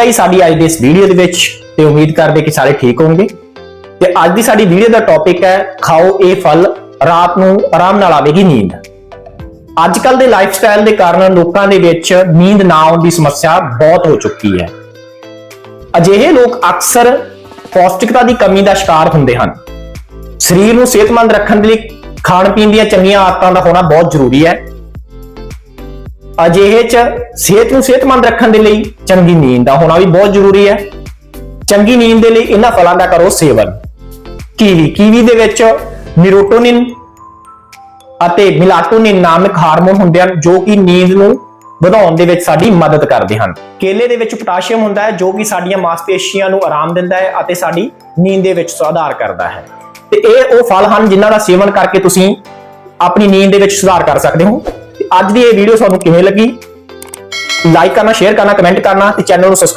ਹੀ ਸਾਡੀ ਅੱਜ ਦੀ ਇਸ ਵੀਡੀਓ ਦੇ ਵਿੱਚ ਤੇ ਉਮੀਦ ਕਰਦੇ ਕਿ ਸਾਰੇ ਠੀਕ ਹੋਣਗੇ। ਤੇ ਅੱਜ ਦੀ ਸਾਡੀ ਵੀਡੀਓ ਦਾ ਟੌਪਿਕ ਹੈ, ਖਾਓ ਇਹ ਫਲ, ਰਾਤ ਨੂੰ ਆਰਾਮ ਨਾਲ ਆਵੇਗੀ ਨੀਂਦ। ਅੱਜ ਕੱਲ ਦੇ ਲਾਈਫ ਸਟਾਈਲ ਦੇ ਕਾਰਨ ਲੋਕਾਂ ਦੇ ਵਿੱਚ ਨੀਂਦ ਨਾ ਆਉਣ ਦੀ ਸਮੱਸਿਆ ਬਹੁਤ ਹੋ ਚੁੱਕੀ ਹੈ। ਅਜਿਹੇ ਲੋਕ ਅਕਸਰ ਪੌਸ਼ਟਿਕਤਾ ਦੀ ਕਮੀ ਦਾ ਸ਼ਿਕਾਰ ਹੁੰਦੇ ਹਨ। ਸਰੀਰ ਨੂੰ ਸਿਹਤਮੰਦ ਰੱਖਣ ਦੇ ਲਈ ਖਾਣ ਪੀਣ ਦੀਆਂ ਚੰਗੀਆਂ ਆਦਤਾਂ ਦਾ ਹੋਣਾ ਬਹੁਤ ਜ਼ਰੂਰੀ ਹੈ। ਅਜਿਹੇ ਚ ਸਿਹਤ ਨੂੰ ਸਿਹਤਮੰਦ ਰੱਖਣ ਦੇ ਲਈ ਚੰਗੀ ਨੀਂਦ ਦਾ ਹੋਣਾ ਵੀ ਬਹੁਤ ਜ਼ਰੂਰੀ ਹੈ। ਚੰਗੀ ਨੀਂਦ ਦੇ ਲਈ ਇਹਨਾਂ ਫਲਾਂ ਦਾ ਕਰੋ ਸੇਵਨ। ਕੀਵੀ ਕੀਵੀ ਦੇ ਵਿੱਚ ਨਿਰੋਟੋਨਿਨ ਅਤੇ ਮਿਲਾਟੋਨਿਨ ਨਾਮਕ ਹਾਰਮੋਨ ਹੁੰਦੇ ਹਨ, ਜੋ ਕਿ ਨੀਂਦ ਨੂੰ ਵਧਾਉਣ ਦੇ ਵਿੱਚ ਸਾਡੀ ਮਦਦ ਕਰਦੇ ਹਨ। ਕੇਲੇ ਦੇ ਵਿੱਚ ਪੋਟਾਸ਼ੀਅਮ ਹੁੰਦਾ ਹੈ, ਜੋ ਕਿ ਸਾਡੀਆਂ ਮਾਸਪੇਸ਼ੀਆਂ ਨੂੰ ਆਰਾਮ ਦਿੰਦਾ ਹੈ ਅਤੇ ਸਾਡੀ ਨੀਂਦ ਦੇ ਵਿੱਚ ਸੁਧਾਰ ਕਰਦਾ ਹੈ। ਤੇ ਇਹ ਉਹ ਫਲ ਹਨ ਜਿਨ੍ਹਾਂ ਦਾ ਸੇਵਨ ਕਰਕੇ ਤੁਸੀਂ ਆਪਣੀ ਨੀਂਦ ਦੇ ਵਿੱਚ ਸੁਧਾਰ ਕਰ ਸਕਦੇ ਹੋ। ਅੱਜ ਦੀ ਇਹ ਵੀਡੀਓ ਤੁਹਾਨੂੰ ਕਿਵੇਂ ਲੱਗੀ? ਲਾਈਕ ਕਰਨਾ ਸ਼ੇਅਰ ਕਰਨਾ ਕਮੈਂਟ ਕਰਨਾ ਤੇ ਚੈਨਲ ਨੂੰ ਸਬਸਕ੍ਰਾਈਬ